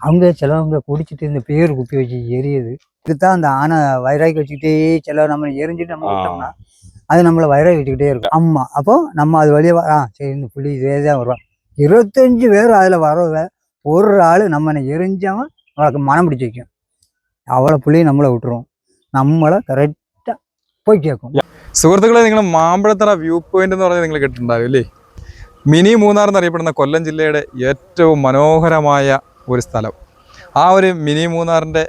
அவங்க சிலவங்க குடிச்சிட்டு இந்த பேர் குப்பி வச்சு எரியுது இதுதான் அந்த ஆனை வயிறாக்கி வச்சுக்கிட்டே சில நம்ம எரிஞ்சிட்டு நம்ம ஆ. விட்டோம்னா அது நம்மளை வயிறாக்கி வச்சுக்கிட்டே இருக்கும் ஆமா அப்போ நம்ம அது வழியே ஆ சரி இந்த புள்ளி இதே தான் வருவான் இருபத்தஞ்சு பேர் அதில் வரவ ஒரு ஆள் நம்ம எரிஞ்சவன் அவளுக்கு மனம் பிடிச்சி வைக்கும் அவளை புள்ளி நம்மளை விட்டுரும் நம்மளை കറക്റ്റാ പോയി കേൾക്കും സുഹൃത്തുക്കളെ നിങ്ങൾ മാമ്പഴത്തറ വ്യൂ പോയിന്റ് എന്ന് പറഞ്ഞാൽ നിങ്ങൾ കേട്ടിട്ടുണ്ടാവും അല്ലേ മിനി മൂന്നാർ എന്നറിയപ്പെടുന്ന കൊല്ലം ജില്ലയുടെ ഏറ്റവും മനോഹരമായ ഒരു സ്ഥലം. ആ ഒരു മിനി മൂന്നാറിന്റെ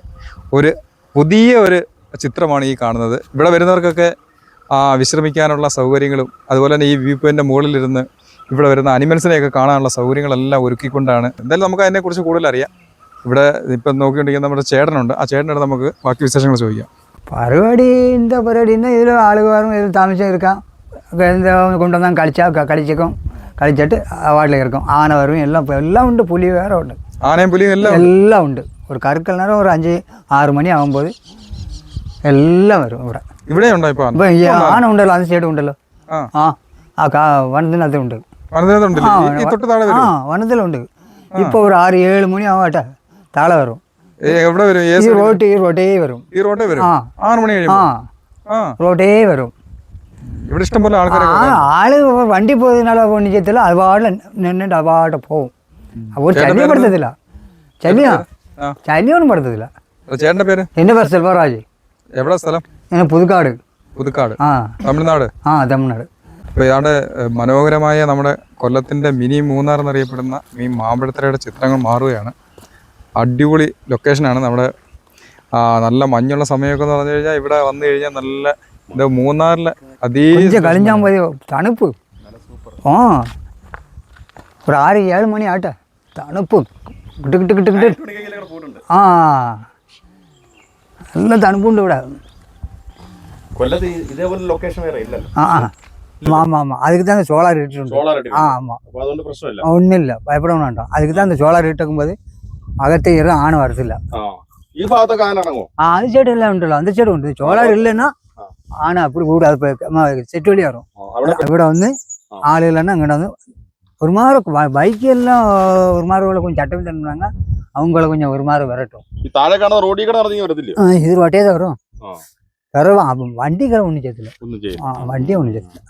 ഒരു പുതിയ ഒരു ചിത്രമാണ് ഈ കാണുന്നത്. ഇവിടെ വരുന്നവർക്കൊക്കെ വിശ്രമിക്കാനുള്ള സൗകര്യങ്ങളും അതുപോലെ തന്നെ ഈ വ്യൂ പോയിന്റെ മുകളിലിരുന്ന് ഇവിടെ വരുന്ന അനിമൽസിനെയൊക്കെ കാണാനുള്ള സൗകര്യങ്ങളെല്ലാം ഒരുക്കിക്കൊണ്ടാണ്. എന്തായാലും നമുക്ക് അതിനെക്കുറിച്ച് കൂടുതൽ അറിയാം. ഇവിടെ ഇപ്പം നോക്കിക്കൊണ്ടിരിക്കുന്ന നമ്മുടെ ചേട്ടനുണ്ട്. ആ ചേട്ടനോട് നമുക്ക് ബാക്കി വിശേഷങ്ങൾ ചോദിക്കാം. പരിപാടി എന്താ പരിപാടി? ഇന്ന് ഇതിൽ ആളുകാരും ഇതിൽ താമസിച്ചിരിക്കാം കൊണ്ടുവന്നാൽ കളിച്ചാൽ കളിച്ചേക്കും. കളിച്ചിട്ട് വാട്ടിലേക്ക് ഇറക്കും. ആന വരും എല്ലാം എല്ലാം ഉണ്ട്. പുലി വേറെ ഉണ്ട്. ആനയും പുലിയും എല്ലാം എല്ലാം ഉണ്ട് ഒരു കറുക്കൽ നേരം ഒരു അഞ്ച് ആറ് മണി ആകുമ്പോൾ എല്ലാം വരും ഇവിടെ ഇവിടെ ഉണ്ടോ ഇപ്പൊ ഈ ആന ഉണ്ടല്ലോ അത് സൈഡ് ഉണ്ടല്ലോ ആ ആ വനത്തിനകത്ത് ഉണ്ട് ആ വനത്തിലുണ്ട് இப்போ ஒரு ஆறு ஏழு மணி ஆகட்ட தலை வரும் எவ்வளோ வரும் ஈரோட்டு ஈரோட்டே வரும் ஈரோட்டே வரும் ஆறு மணி ஆ ரோட்டே வரும் ഇവിടെ ഇഷ്ടംപോലെ ആൾക്കാർ ആള് വണ്ടി പോയതിനാലോ നിജത്തിൽ അവാർഡ് നിന്നിട്ട് അവാർഡ് പോവും അപ്പോൾ ചനി പെടുത്തത്തില്ല ചനിയാ ചനിയൊന്നും പെടുത്തത്തില്ല ചേട്ടന്റെ പേര്? എന്റെ പേര്? സെൽവരാജ് എവിടെ സ്ഥലം? ഞാൻ പുതുക്കാട്. പുതുക്കാട്. ആ. തമിഴ്നാട്? ആ തമിഴ്നാട്. അപ്പോൾ ഇയാളുടെ മനോഹരമായ നമ്മുടെ കൊല്ലത്തിന്റെ മിനി മൂന്നാർ എന്നറിയപ്പെടുന്ന ഈ മാമ്പഴത്തരയുടെ ചിത്രങ്ങൾ മാറുകയാണ്. അടിപൊളി ലൊക്കേഷനാണ് നമ്മുടെ നല്ല മഞ്ഞുള്ള സമയമൊക്കെ എന്ന് പറഞ്ഞു കഴിഞ്ഞാൽ ഇവിടെ വന്നു കഴിഞ്ഞാൽ നല്ല ഇത് മൂന്നാറിലെ അതീ കളിഞ്ഞാൽ മതിയോ തണുപ്പ്. ആ. ஒரு ஆறு ஏழு மணி ஆட்ட தணுப்பு. கிட்டு கிட்டு கிட்டு கிட்டு. ஆ. നല്ല തണുപ്പുണ്ട് ഇവിടെ. കൊല്ലത്ത് ഇതേപോലെ ലൊക്കേഷൻ വേറെ ഇല്ലല്ലോ. ആ ஆமாம் ஆமாம் அதுக்கு தான் அந்த சோலார் ஹீட்டர் ஆ ஆமாம் ஒன்றும் இல்லை பயப்பட வேண்டாம் அதுக்கு தான் அந்த சோலார் ஹீட் இருக்கும்போது அகத்தை ஈரம் ஆண் வரதில்ல ஆ அது சைடு இல்லை உண்டுல அந்த சைடு உண்டு சோலார் இல்லைன்னா ஆணை அப்படி கூட கூடாது செட்டு வழி வரும் விட வந்து ஆள் இல்லைன்னா അങ്ങനെ வந்து ஒரு மாதிரி பைக் எல்லாம் ஒரு மாதிரி உள்ள கொஞ்சம் சட்டம் தண்ணுவாங்க அவங்கள கொஞ்சம் ஒரு மாதிரி விரட்டும் ഈ താഴെ കാണുന്ന റോഡിൽ കൂടെ ഇറങ്ങി വരത്തില്ലേ ஆ, இது ரொட்டே தான் வரும் ആ வரும் அப்போ வண்டிகளை ஒன்றும் சேர்த்துல ഒന്നും ചെയ്യും ஆ வண்டியை ஒன்றும் சேர்த்துல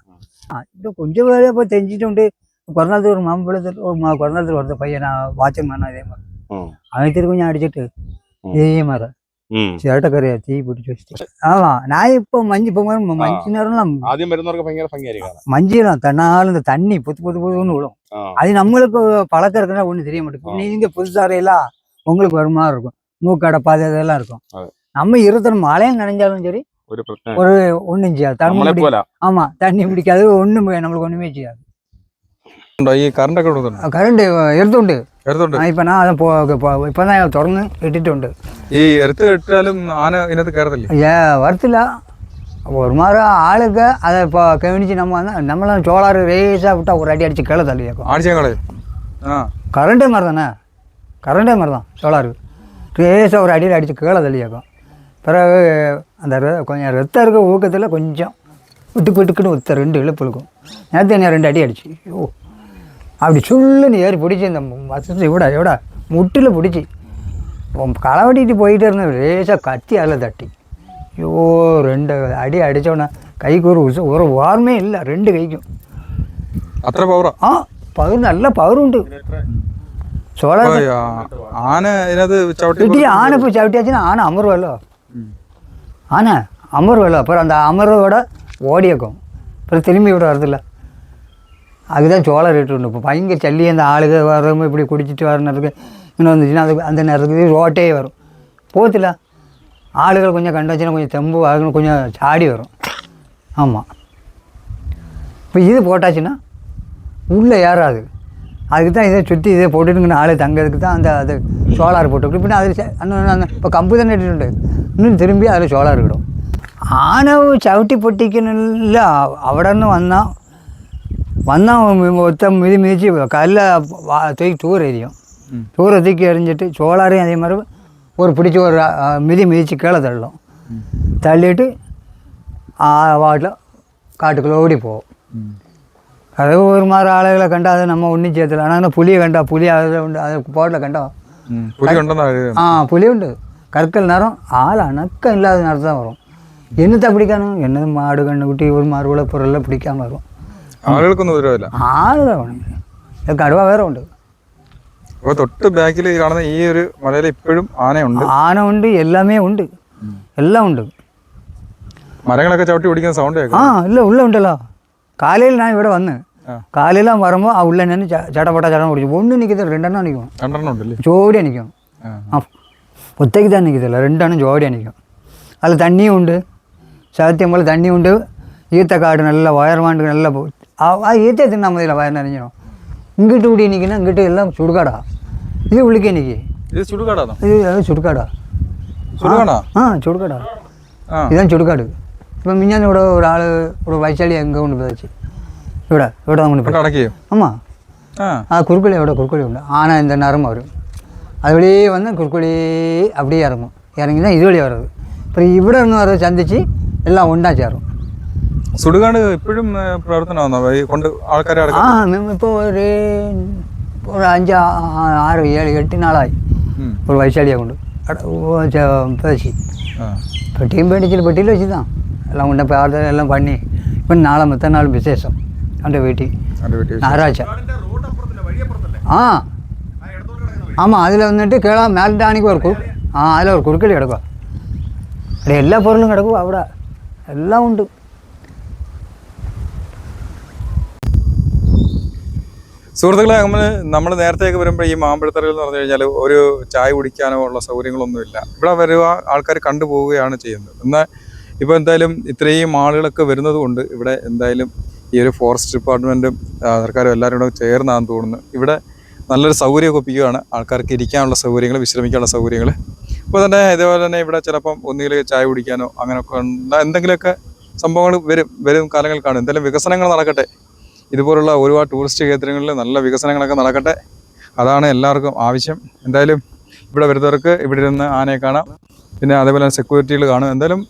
ஆ இன்னும் கொஞ்சம் பேர் இப்போ தெரிஞ்சிட்டு குறநாளத்துக்கு ஒரு மாம்பழத்தில் ஒரு மா குறநாளத்துக்கு ஒருத்த பையன் நான் வாட்ச்மேன் அதே மாதிரி அவன் திரு கொஞ்சம் அடிச்சிட்டு ம். இதே மாதிரி ചേട്ടക്കറിയാ തീ പിടിച്ച് വെച്ചിട്ട് ஆமா நான் இப்போ மஞ்சள் இப்போ மஞ்சள் நேரம்லாம் ആദ്യം വരുന്നവർക്ക് ഭയങ്കര ഭംഗിയായിരിക്കും കാണാൻ. மஞ்சள் தன்னாலும் இந்த தண்ணி புத்து புத்து புதுன்னு விடும் ആ அது நம்மளுக்கு பழக்கம் இருக்குன்னா ஒன்றும் தெரிய மாட்டேங்குது நீங்க புதுசாரையெல்லாம் உங்களுக்கு ஒரு மாதிரி இருக்கும் மூக்கடப்பாது அதெல்லாம் இருக்கும் அது. நம்ம இருத்தணும் மழையும் நனைஞ்சாலும் சரி ഒരു പ്രശ്നം ஒரு ஒன்றும் செய்யாது നമ്മളെ தண்ணி പോലെ ஆமா தண்ணி பிடிக்காது ஒன்றும் நம்மளுக்கு ஒன்றுமே செய்யாது ഉണ്ടോ ഈ കറണ്ടൊക്കെ കൊടുക്കുന്നുണ്ടോ கரண்ட் எடுத்துண்டு എടുത്തുണ്ട് இப்போ நான் அதை போ இப்போ தான் திறந்து இட்டுட்டு ഈ എടുത്ത് ഇട്ടാലും ആന ഇതിനകത്ത് കയറത്തില്ലേ ஏ வரத்தில்ல ஒரு மாதிரி ஆளுக்கு அதை இப்போ கவனிச்சு நம்ம வந்து நம்மளும் சோலார் ரேஸாக விட்டா ஒரு அடி அடிச்சு கீழே தள்ளி வைக்கும் ആഴ്ചകളെ ആ கரண்டே மாதிரி தானே கரண்டே மாதிரி தான் சோலார் ரேஸாக ஒரு அடியில் அடித்து கீழே தள்ளி வைக்கும் பிறகு அந்த ரெ- கொஞ்சம் ரத்தம் இருக்க ஊக்கத்தில் கொஞ்சம் விட்டு விட்டுக்குன்னு ஒத்த ரெண்டு இழுப்பு இருக்கும் நேற்று என்ன ரெண்டு அடி அடிச்சு ஐயோ அப்படி சுள்ளுன்னு ஏறி பிடிச்சி இந்த மசத்தை இவ்வளோ எவ்வளோ முட்டில் பிடிச்சி. களை வெட்டிட்டு போயிட்டே இருந்தேன் லேசாக கத்தி அதில் தட்டி. ஐயோ ரெண்டு அடி அடித்தோன்னே கைக்கு ஒரு உச ஒரு வாரமே இல்லை ரெண்டு கைக்கும். அத்தனை பவரா ஆ பவர் நல்லா பவர் உண்டு. சோழர் ஆனை இப்படி ஆனை போய் சவிட்டியாச்சுன்னா ஆனை அமர்வலோ? ஆனை அமர்வலோ? அப்புறம் அந்த அமர்வோட ஓடியக்கும். அப்புறம் திரும்பி விட வரதில்லை. அதுதான் சோளம் ரேட்டு உண்டு இப்போ பயங்கர சல்லி அந்த ஆளுக வரவங்க இப்படி குடிச்சிட்டு வர நேரத்துக்கு இன்னும் வந்துச்சுன்னா அது அந்த நேரத்துக்கு ரோட்டே வரும் போத்துல ஆளுகள் கொஞ்சம் கண்டாச்சுன்னா கொஞ்சம் தெம்பு ஆகணும் கொஞ்சம் சாடி வரும் ஆமாம் இப்போ இது போட்டாச்சுன்னா உள்ளே ஏறாது அதுக்கு தான் இதை சுற்றி இதை போட்டுட்டுங்கன்னு ஆள் தங்கிறதுக்கு தான் அந்த அது சோலார் போட்டு பின்ன அதில் இன்னும் அந்த இப்போ கம்பு தானே இட்டுண்டு இன்னும் திரும்பி அதில் சோலார் ഇടും ആനവ് ചവിട്ടി പൊട്ടിക്കുന്നില്ല അവിടെ നിന്ന് വന്നാൽ வந்தவன் ஒருத்தன் மிதி மிதித்து கல்லை தூக்கி தூர எரியும். தூர தூக்கி எரிஞ்சிட்டு சோழாரையும் அதே மாதிரி ஒரு பிடிச்சி ஒரு மிதி மிதித்து கீழே தள்ளும். தள்ளிட்டு வாட்டில் காட்டுக்குள்ளே ஓடி போவோம் அது ஒரு மாதிரி ஆளுகளை கண்டா அதை நம்ம ஒன்றும் சேர்த்தல ஆனால் புளியை கண்டா புளி அதில் உண்டு அதை போட்டில் கண்டா. ஆ புளி உண்டு. கற்கள் நேரம் ஆள் அணக்கம் இல்லாத நேரம் தான் வரும். என்னத்தை பிடிக்கணும் என்னது மாடு கண்ணு குட்டி ஒரு மாறுபட பொருளெல்லாம் பிடிக்காமல் வரும். ആളുകൾക്കൊന്നും ഉപദ്രവമില്ല. ആളുകളാണ്. കടുവ വേറെ ഉണ്ട്. അപ്പോൾ തൊട്ട് ബാക്കിൽ കാണുന്ന ഈ ഒരു മലയിൽ ഇപ്പോഴും ആനയുണ്ട്. ആന ഉണ്ട് എല്ലാമേ ഉണ്ട്. എല്ലാം ഉണ്ട്. മരങ്ങളൊക്കെ ചവിട്ടി പിടിക്കുന്ന സൗണ്ട് ആ ഇല്ല ഉള്ളുണ്ടല്ലോ കാലയിൽ ഞാൻ ഇവിടെ വന്ന് കാലയിലാൻ വരുമ്പോൾ ആ ഉള്ള തന്നെ ചടപട്ട ചടം പിടിച്ചു ഒന്ന് നിൽക്കത്തില്ല രണ്ടെണ്ണം നിൽക്കും രണ്ടെണ്ണം ഉണ്ടല്ലേ? ജോലി നിൽക്കും ആ. ഒറ്റയ്ക്ക് തന്നെ നിൽക്കത്തില്ല രണ്ടെണ്ണം ജോലി നിൽക്കും അതിൽ തണ്ണിയും ഉണ്ട് ശാത്യം പോലെ തണ്ണിയുണ്ട്. ഈത്തക്കാട് നല്ല വയർമാണ്ട് നല്ല ಈತೆ ತಿನ್ನ ಮದಿಲ್ಲ ಬಾಯ ನನಗಿನ ಇಂಗಿಟ್ಟು ಹುಡಿ ನಿಗಿನ ಇಂಗಿಟ್ಟು ಎಲ್ಲ ಸುಡುಗಾಡ ಇದು ಉಳಿಕೆ ನಿಗಿ இது சுடுகாடா தான். இது எல்லாம் சுடுகாடா. ஆ சுடுகாடா. இதுதான் சுடுகாடு. இப்போ மிஞ்சாந்த கூட ஒரு ஆள் ஒரு வயசாளி எங்கே கொண்டு போயாச்சு. இவட இவட தான் கொண்டு போய். ஆமாம் ஆ. குறுக்கொலி இவட குறுக்கொலி உண்டு. ஆனால் இந்த நேரம் வரும். அது வழியே வந்தால் குறுக்கொலி அப்படியே இறங்கும். இறங்கி தான் இது வழியே வர்றது. அப்புறம் இவ்வளோ இன்னும் வர சந்திச்சு எல்லாம் ஒன்றா சேரும். സുടുകാട് എപ്പോഴും പ്രവർത്തനമാണോ? കൊണ്ട് ആൾക്കാരെ ആ ഇപ്പോൾ ഒരു അഞ്ച് ആറ് ഏഴ് എട്ട് നാളായി. ഒരു കൊണ്ട്. പേശി. പെട്ടിയും പേടിച്ചില്ല പെട്ടിയിൽ വെച്ചിട്ടാ എല്ലാം കൊണ്ട് പ്രാർത്ഥന എല്ലാം പണി. ഇപ്പം നാളെ മറ്റന്നാൾ വിശേഷം. എന്റെ വീട്ടിൽ. ഞായറാഴ്ച. ആ. ஆமாம் അതിൽ വന്നിട്ട് கீழே മേലിന്റെ ആണിക്ക് വർക്കും ആ ஆ കുറുക്കടി കിടക്കുക குறுக்கடி എല്ലാ പൊരുളും കിടക്കും അവിടെ. എല്ലാം அவட സുഹൃത്തുക്കളെ നമ്മൾ നമ്മൾ നേരത്തെയൊക്കെ വരുമ്പോൾ ഈ മാമ്പഴത്തറയിൽ എന്ന് പറഞ്ഞു കഴിഞ്ഞാൽ ഒരു ചായ കുടിക്കാനോ ഉള്ള സൗകര്യങ്ങളൊന്നുമില്ല ഇവിടെ വരുക ആൾക്കാർ കണ്ടുപോവുകയാണ് ചെയ്യുന്നത്. എന്നാൽ ഇപ്പോൾ എന്തായാലും ഇത്രയും ആളുകളൊക്കെ വരുന്നത് കൊണ്ട് ഇവിടെ എന്തായാലും ഈ ഒരു ഫോറസ്റ്റ് ഡിപ്പാർട്ട്മെന്റും സർക്കാരും എല്ലാവരും കൂടെ ചേർന്നാന്ന് തോന്നുന്നു. ഇവിടെ നല്ലൊരു സൗകര്യമൊക്കെ ഒപ്പിക്കുകയാണ്. ആൾക്കാർക്ക് ഇരിക്കാനുള്ള സൗകര്യങ്ങൾ വിശ്രമിക്കാനുള്ള സൗകര്യങ്ങൾ ഇപ്പോൾ തന്നെ ഇതേപോലെ തന്നെ ഇവിടെ ചിലപ്പം ഒന്നുകിൽ ചായ കുടിക്കാനോ അങ്ങനെയൊക്കെ എന്തെങ്കിലുമൊക്കെ സംഭവങ്ങൾ വരും വരും കാലങ്ങൾ കാണും. എന്തായാലും വികസനങ്ങൾ നടക്കട്ടെ. ഇതുപോലുള്ള ഒരുപാട് ടൂറിസ്റ്റ് കേന്ദ്രങ്ങളിൽ നല്ല വികസനങ്ങളൊക്കെ നടക്കട്ടെ. അതാണ് എല്ലാവർക്കും ആവശ്യം. എന്തായാലും ഇവിടെ വരുന്നവർക്ക് ഇവിടെ ഇരുന്ന് ആനയെ കാണാം. പിന്നെ അതേപോലെ തന്നെ സെക്യൂരിറ്റികൾ കാണും. എന്തായാലും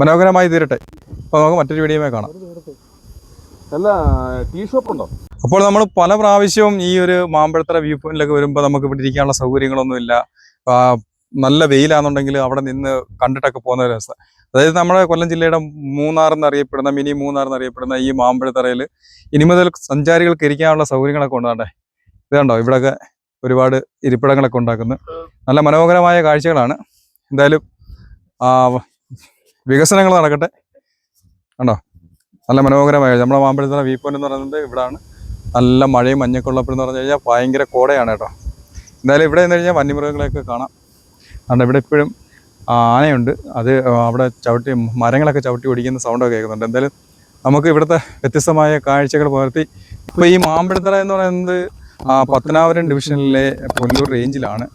മനോഹരമായി തീരട്ടെ. അപ്പോൾ നമുക്ക് മറ്റൊരു വീഡിയോ കാണാം. അല്ല ടീ ഷോപ്പ് ഉണ്ടോ? അപ്പോൾ നമ്മൾ പല പ്രാവശ്യവും ഈ ഒരു മാമ്പഴത്തറ വ്യൂ പോയിന്റിലൊക്കെ വരുമ്പോൾ നമുക്ക് ഇവിടെ ഇരിക്കാനുള്ള സൗകര്യങ്ങളൊന്നുമില്ല. നല്ല വെയിലാണെന്നുണ്ടെങ്കിൽ അവിടെ നിന്ന് കണ്ടിട്ടൊക്കെ പോകുന്ന ഒരു അവസ്ഥ. അതായത് നമ്മുടെ കൊല്ലം ജില്ലയുടെ മൂന്നാർ എന്നറിയപ്പെടുന്ന മിനി മൂന്നാർ എന്നറിയപ്പെടുന്ന ഈ മാമ്പഴത്തറയിൽ ഇനി മുതൽ സഞ്ചാരികൾക്ക് ഇരിക്കാനുള്ള സൗകര്യങ്ങളൊക്കെ ഉണ്ടാകട്ടെ? ഇതുണ്ടോ? ഇവിടെയൊക്കെ ഒരുപാട് ഇരിപ്പിടങ്ങളൊക്കെ ഉണ്ടാക്കുന്നു. നല്ല മനോഹരമായ കാഴ്ചകളാണ്. എന്തായാലും വികസനങ്ങൾ നടക്കട്ടെ. കണ്ടോ? നല്ല മനോഹരമായ. നമ്മുടെ മാമ്പഴത്തറ വ്യൂ പോയിന്റ് എന്ന് പറയുന്നത് ഇവിടാണ്. നല്ല മഴയും മഞ്ഞൊക്കെ ഉള്ളപ്പോഴെന്ന് പറഞ്ഞു കഴിഞ്ഞാൽ ഭയങ്കര കോടയാണ് കേട്ടോ. എന്തായാലും ഇവിടെ നിന്ന് കഴിഞ്ഞാൽ വന്യമൃഗങ്ങളെയൊക്കെ കാണാം. അതുകൊണ്ട് ഇവിടെ ഇപ്പോഴും ആനയുണ്ട്. അത് അവിടെ ചവിട്ടി മരങ്ങളൊക്കെ ചവിട്ടി ഓടിക്കുന്ന സൗണ്ടൊക്കെ കേൾക്കുന്നുണ്ട്. എന്തായാലും നമുക്ക് ഇവിടുത്തെ വ്യത്യസ്തമായ കാഴ്ചകൾ പകർത്തി ഇപ്പോൾ ഈ മാമ്പഴത്തറ എന്ന് പറയുന്നത് പത്തനാപുരം ഡിവിഷനിലെ പുല്ലൂർ റേഞ്ചിലാണ്.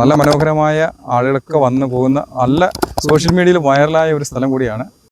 നല്ല മനോഹരമായ ആളുകളൊക്കെ വന്നു പോകുന്ന നല്ല സോഷ്യൽ മീഡിയയിൽ വൈറലായ ഒരു സ്ഥലം കൂടിയാണ്.